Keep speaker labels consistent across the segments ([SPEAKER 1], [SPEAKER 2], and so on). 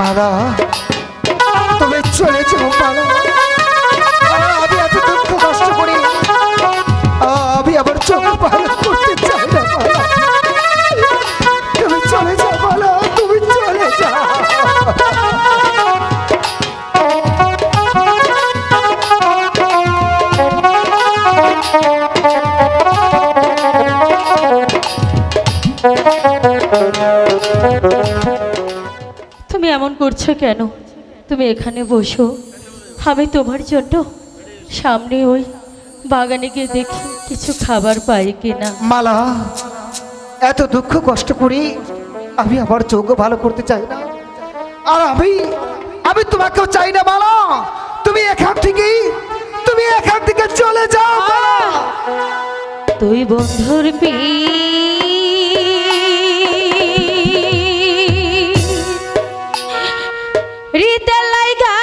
[SPEAKER 1] মালা তুমি চলে যাও মালা আমি এত দুঃখ কষ্ট করি। আমি আবার চোখ ভালো করতে চাই না
[SPEAKER 2] এমন করছ কেন? তুমি এখানে বসো। আমি তোমার জন্য সামনে ওই বাগানে গিয়ে দেখি কিছু খাবার পাই কিনা।
[SPEAKER 1] মালা এত দুঃখ কষ্ট করি আমি আমার চোখ ভালো করতে চাই না। আর আমি আমি তোমাকেও চাই না মালা। তুমি এখান থেকে তুমি এখান থেকে চলে যাও
[SPEAKER 2] তুই বন্ধুর পি হৃদয় লাইগা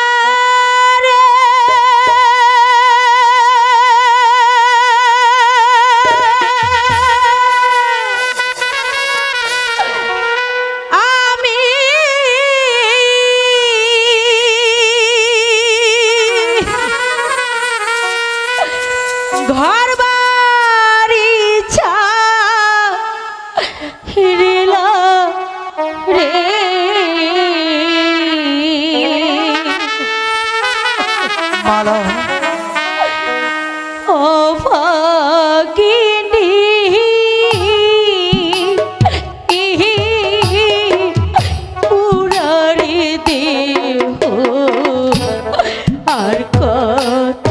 [SPEAKER 1] মালা।
[SPEAKER 2] পুরারি দেহ আর কত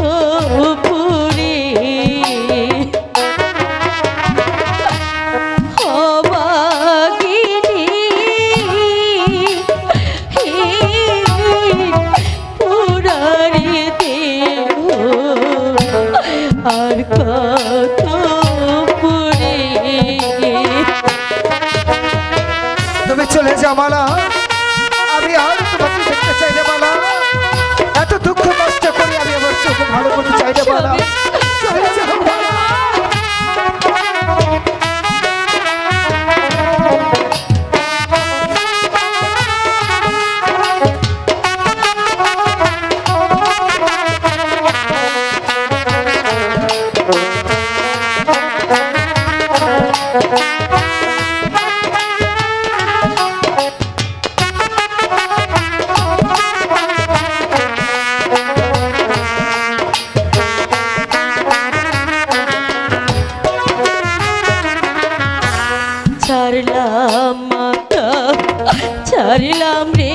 [SPEAKER 2] ছাড়লাম মাতা ছাড়লাম রে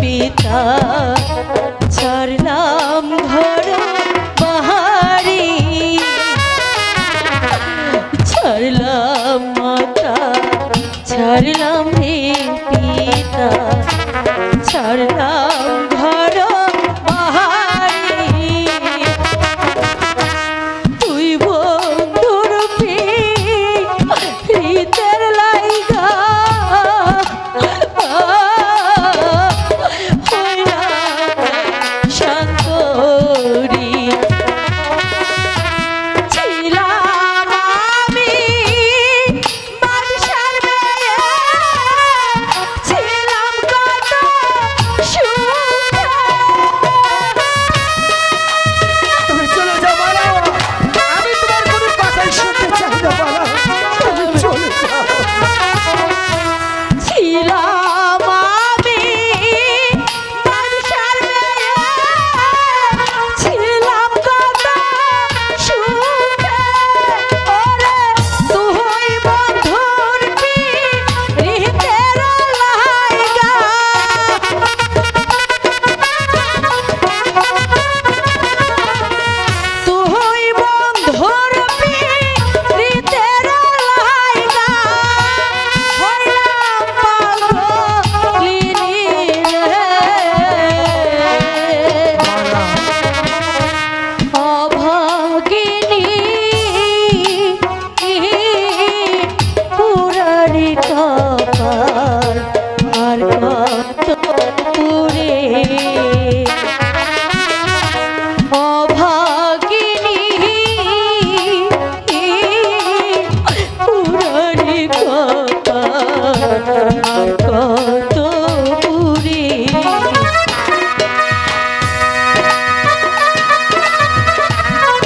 [SPEAKER 2] পিতা। ছাড়লাম ঘর বাহারি। ছাড়লাম মাতা ছাড়লাম রে পিতা। ছাড়লাম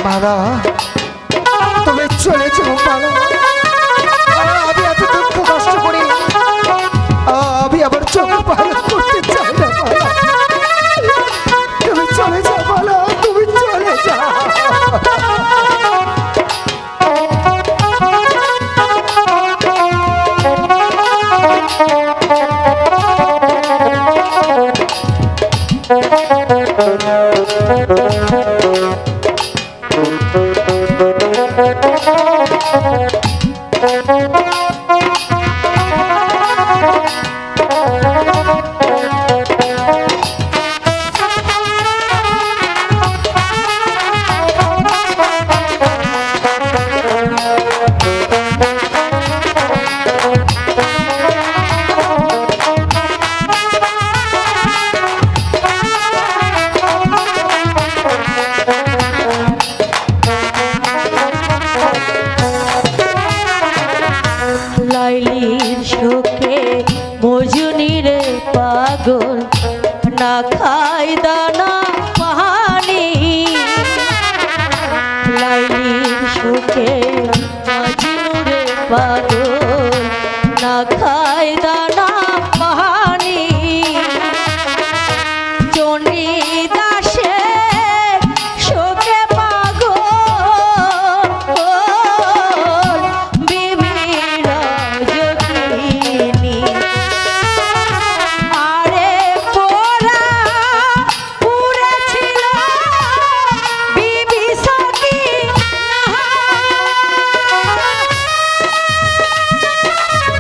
[SPEAKER 2] পারা
[SPEAKER 1] তুমি চলে যাও
[SPEAKER 2] পারা খাই দানা পানি লাইলির শোকে মজনুরে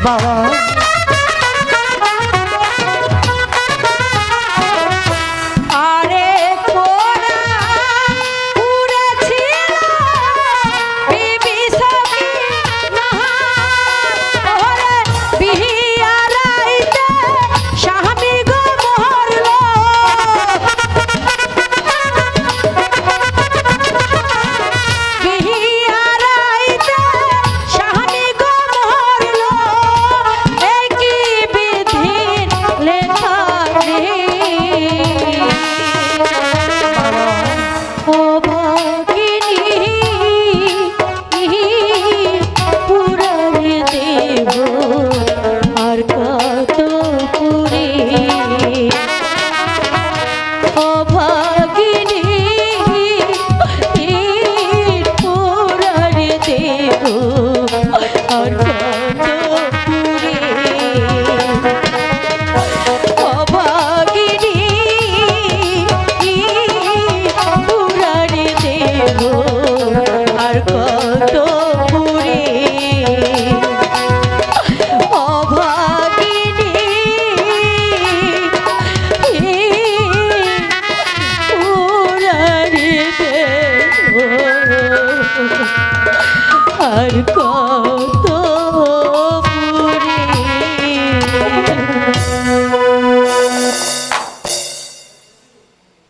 [SPEAKER 2] bara Marco.